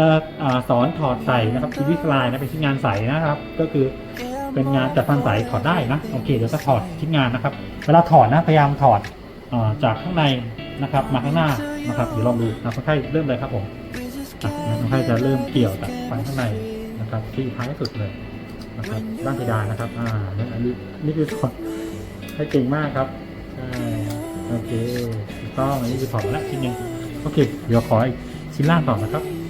จะอาสอนถอดใส่นะครับทีวีสไลน์นะเป็นชิ้นงานใสนะครับ ก็คือเป็นงานจัดฟันใสถอดได้นะโอเคเดี๋ยวจะถอดชิ้นงานนะครับ เวลาถอดนะพยายามถอดอาจากข้างในนะครับ มาข้างหน้านะครับเดี๋ยวลองดูนะคนไข้เริ่มเลยครับผมอะคนไข้จะเริ่มเกี่ยวจากฟันข้างในนะครับที่ท้ายสุดเลยนะครับด้านเพดานนะครับอ่าอันนี้นี่คือถอดให้เก่งมากครับใช่โอเคถูกต้องอันนี้คือถอดมาแล้วชิ้นหนึงโอเค เดี๋ยวขออีกชิ้นล่างต่อนะครับโ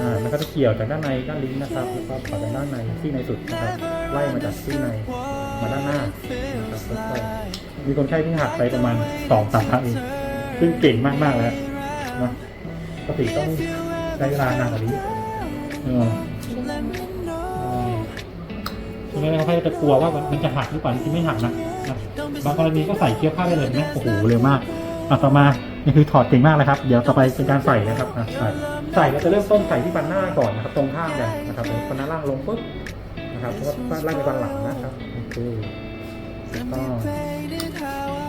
อ่าแล้วก็จะเกี่ยวจากด้านในด้านลิ้นนะครับแล้วก็ถอจากด้านในที่ในสุดนะครับ ไล่มาจากที่ในมาด้านหน้านะครับค่อยๆมีคนไข้ที่หักไปประมาณสองสามครั้งเองซึ่งเก่งมากๆแล้วนะปกติต้องใช้เวลานานกว่านี้เออเออทีนี้คนไข้จะกลัวว่ามันจะหักหรือเปล่าที่ไม่หักนะนะบางกรณีก็ใส่เคี้ยวผ้าได้เลยนไหมโอ้โหเร็วมากอะต่อมา นี่คือถอดเก่งมากเลยครับ เดี๋ยวต่อไปเป็นการใส่นะครับอะใส่ใส่เราจะเริ่มต้นใส่ที่ฟันหน้าก่อนนะครับ ตรงข้างกันนะครับฟันหน้าล่างลงปุ๊บนะครับแล้วก็ไล่ไปฟันหลังนะครับโอเคแล้วก็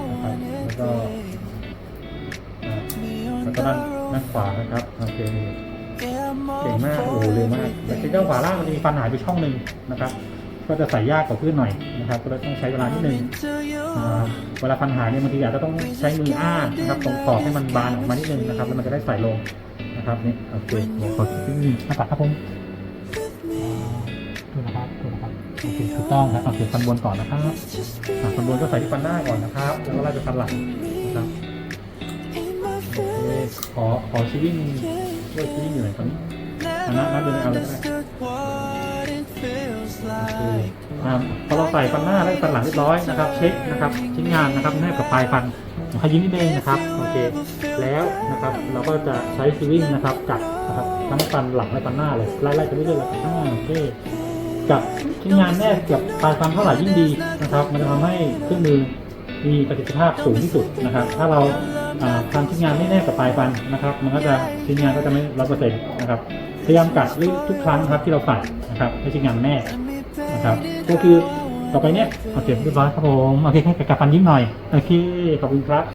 นะครับแล้วก็อะแล้วก็ด้านด้านขวานะครับโอเคเก่งมากโอ้โหเร็วมากแต่ที่ด้านขวาล่างมันจะมีฟันหายไปช่องหนึ่งนะครับ ก็จะใส่ยากกว่าเพื่อนหน่อยนะครับ ก็เลยต้องใช้เวลานิดนึงอ่าเวลาฟันหายเนี่ยบางทีอาจจะต้องใช้มืออ้านะครับตรงขอบให้มันบานออกมานิดนึงนะครับ แล้วมันจะได้ใส่ลงนะครับนี่โอเคเดี๋ยวขอที่นี่หน้าตักครับผมอ่าดูนะครับดูนะครับโอเคถูกต้องครับโอเคฟันบนก่อนนะครับอ่าฟันบนก็ใส่ที่ฟันหน้าก่อนนะครับแล้วก็ไล่ไปฟันหลังนะครับโอเคขอขอชิวิ่งด้วยชิวิ่งอยู่ไหนตอนนี้อันนั้นนับเดินเอาเลยก็ได้อ่า พอเราใส่ฟันหน้าและฟันหลังเรียบร้อยนะครับ เช็คนะครับชิ้นงานนะครับแนบกับปลายฟันขยิ้มนิดนึงนะครับโอเคแล้วนะครับเราก็จะใช้ซีวิ่งนะครับจับนะครับทั้งฟันหลังและฟันหน้าเลยไล่ๆไปเรื่อยๆเลยอ่าโอเคกับชิ้นงานแนบกับปลายฟันเท่าไหร่ยิ่งดีนะครับ มันจะทำให้เครื่องมือมีประสิทธิภาพสูงที่สุดนะครับ ถ้าเราอ่าทำชิ้นงานไม่แนบกับปลายฟันนะครับ มันก็จะชิ้นงานก็จะไม่ร้อยเปอร์เซ็นต์นะครับพยายามกัดทุกครั้งครับที่เราใส่นะครับให้ชิ้นงานแนบ นะครับ ก็คือต่อไปเนี้ยโอเคเรียบร้อยครับผมโอเคให้กับฟันยิ้มหน่อยโอเคขอบคุณครับ